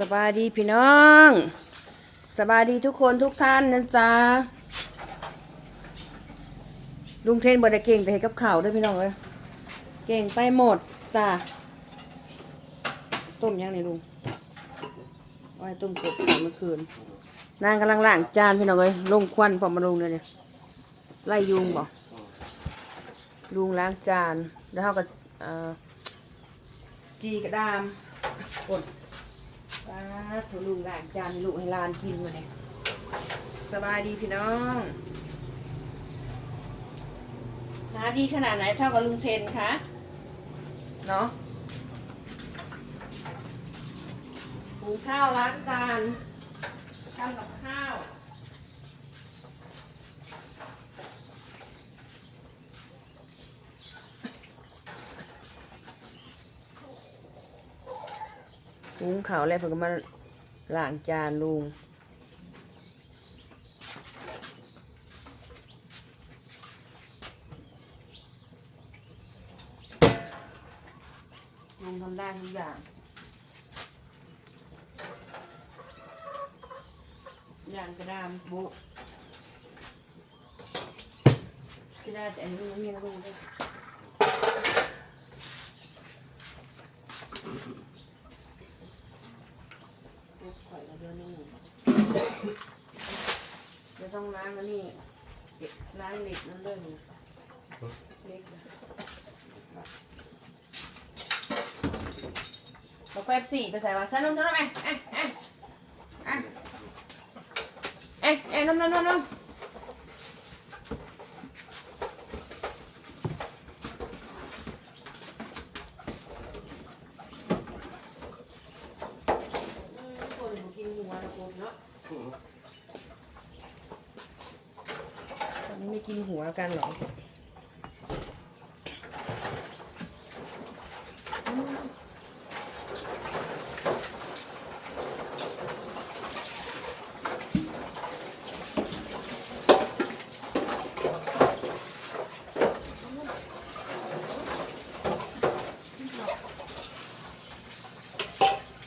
สบายดีพี่น้อง สบายดีทุกคนทุกท่านนะจ๊ะลุงเทนบดเก่งแต่เห็นกับข่าวด้วยพี่น้องเลยเก่งไปหมดจ้ะต้มยังไงลุงอาไว้ต้มกบเมื่อคืนนางกำลังล้างจานพี่น้องเลยลงควันพอมาลุงเลยเนี่ยไล่ยุงบอกลุงล้างจานแล้วเขาก็จีกระดามกด ถูลุงหลางจานห้ลูกให้หลานกินมาเนี่ยสบายดีพี่น้องหาดีขนาดไหนเท่ากับลุงเทนคะเนาะหุงข้าวล้างจานทำกับข้าว ลุงเขาวแล้วเพิ่นก็มาล้างจานลุงลุงทำได้ทุกอย่าง อย่างกระดามบุที่ได้แต่อันนี้มันยังรู้ได้บุข่อยก็เดี๋ยวนี้จะต้ อันนี้เก็บล้างเหล็กนั่นเลยนี่เล็กนะบอกแป๊บสี่ไปใส่ว่าใส่นมเท่าไหร่เอ๊ะเอ๊ะเอ๊ะเอ๊ะเอ๊ะนมนมนมนมคนกินหัวนะคนเนาะตอนนี้ไม่ กินหัวกันเหรอ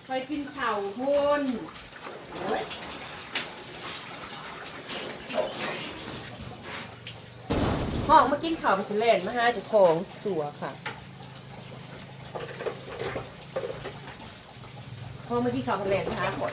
ไปกินเข่าวพุ่นโอ้ย ห้องมากินข้าวไปสิเล่นมาหาเจุดของตัวค่ะห้องมากินข้าวไปเล่นมาหาคน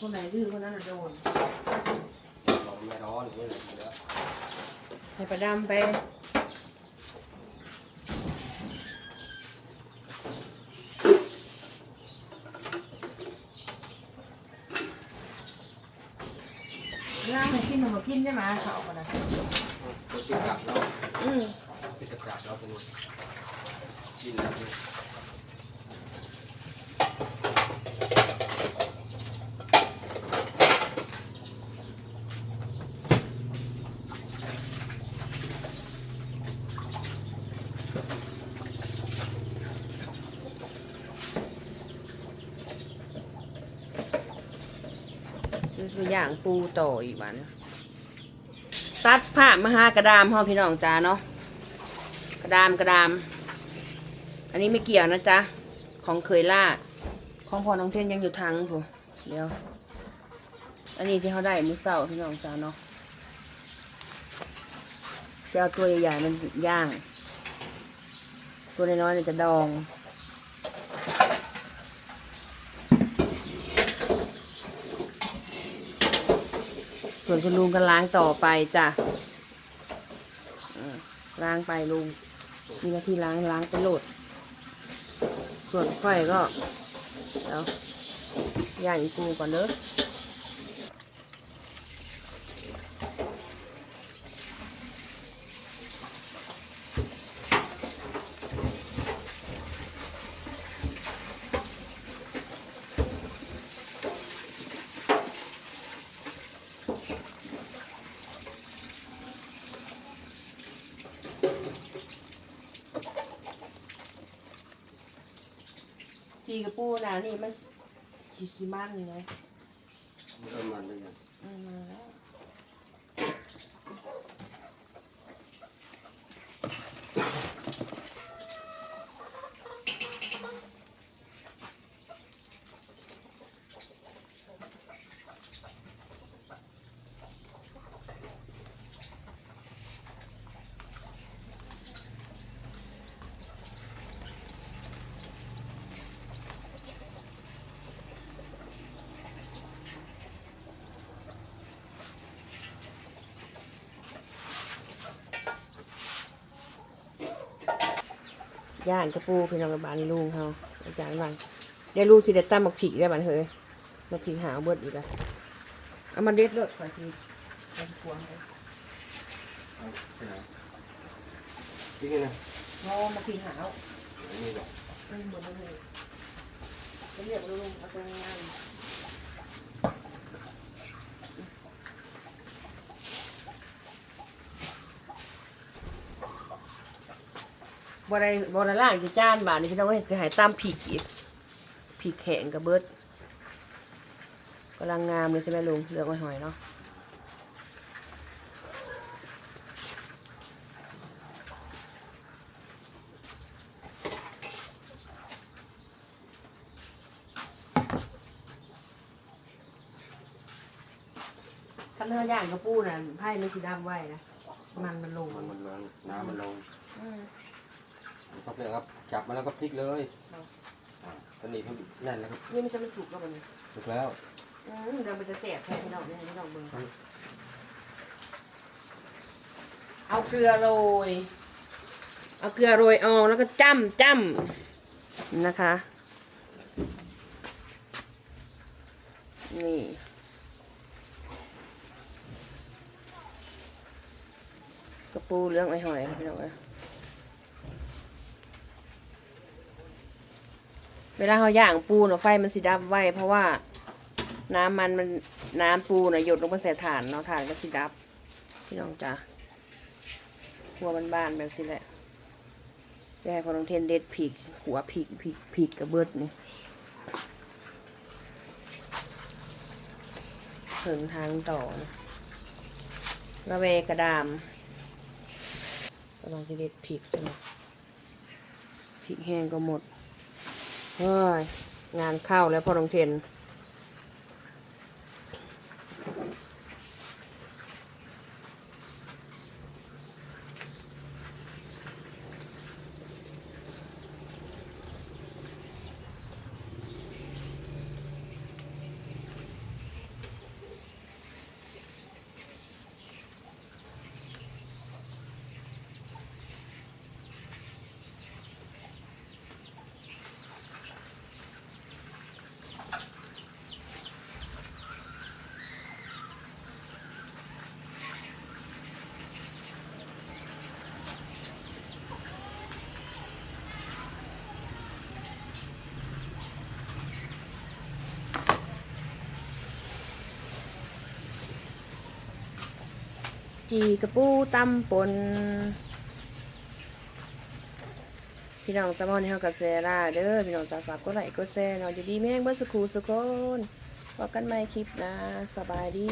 คนไหนดื้อคนนั้นน่ะโดนบอกไม่ร้อนอย่างนี้เลยทีเดียวให้ประดำไปย่างให้กินหนูมากินได้ไหมเขาเอาก็ได้ตัวติดกับเราอืมติดกับเราตรงนี้กินแล้ว ไปย่างปูต่ออีกวันตัดผ้ามหากระดามพ่อพี่น้องจ้าเนาะกระดามกระดาม อันนี้ไม่เกี่ยวนะจ๊ะของเคยล่าของพอน้องเทนยังอยู่ทางผู้เดี๋ยว อันนี้ที่เขาได้มือเศร้าพี่น้องจ้าเนาะจะเอาตัวใหญ่ๆมันย่าง ตัวน้อยๆเนี่ยจะดอง ส่วนคุณลุงก็ล้างต่อไปจ้ะล้างไปลุงมีหน้าที่ล้างล้างไปโหลด ส่วนค่อยก็เดี๋ยวย่างอีกูก่อนเด้อ ทีกระปูนะนี่มันชิซิมันเลยเริ่มมันเลยยังอืมมาแล้ว ย่างกระปูพี่น้องกับบานลุงเขาอาจารย์บังเดี๋ยวลูกสิได้ตั้มมาผีได้บันเฮ้ยมาผีหาเบิดอีกแล้วเอามาเด็ดเลยขอทีขอทีพวงไปเอาไปไหนจริงไงนะงอมาผีหาวอันนี้บอกอืมหมดเลยจะเรียกลุงเอาไปงาน บ่ได้บ่ได้ล่างจะจานบาทนี่พี่น้องก็เห็นสิหายตามผีอีกผีแข็งกับเบิดกำลังงามเลยใช่ไหมลุงเลือกไว้หอยเนาะถ้าเนื้อย่างกระปูน่ะไพ่ไม่สีดำไว้นะ มันมันลงมันมันลงน้ำมันลงอืม ครับเลยครับ จับมาแล้วก็พลิกเลยครับอ่าตอนนี้เขาแน่นแล้วครับนี่มันจะมันสุกแล้วมันถูกแล้วอืมเดี๋ยวมันจะแสบแทนพี่น้องเนี่ยพี่น้องเบิ่งอืมเอาเกลือโรย เอาเกลือโรยออกแล้วก็จ้ำจ้ำนะคะ นี่กระปูเรื่องไอ้หอยครับพี่น้องเอ้ เวลาเขาย่างปูเนาะไฟมันสีดับไว้เพราะว่าน้ำมันมันน้ำปูเนาะหยดลงไปใส่ถ่านเนาะถ่านก็สีดับ พี่น้องจ้ะหัวบ้านๆแบบนี้แหละจะให้พอน้องเทนเด็ดผีกหัวผีกผีกผีกกระเบิดนี่ถึงทางต่อนะระเวกระดามกำลังจะเด็ดผีกใช่ไหมผีกแห้งก็หมด เฮ้ยงานเข้าแล้วพอลงเทน จีกระปูตำปนพี่น้องสมอนเฮากับเซราเด้อพี่น้องสาฝากก็ไลค์ก็แซ่เนาอยู่ดีแม่งเบิดสกครูสุกคนพบกันใหม่คลิปนะสบายดี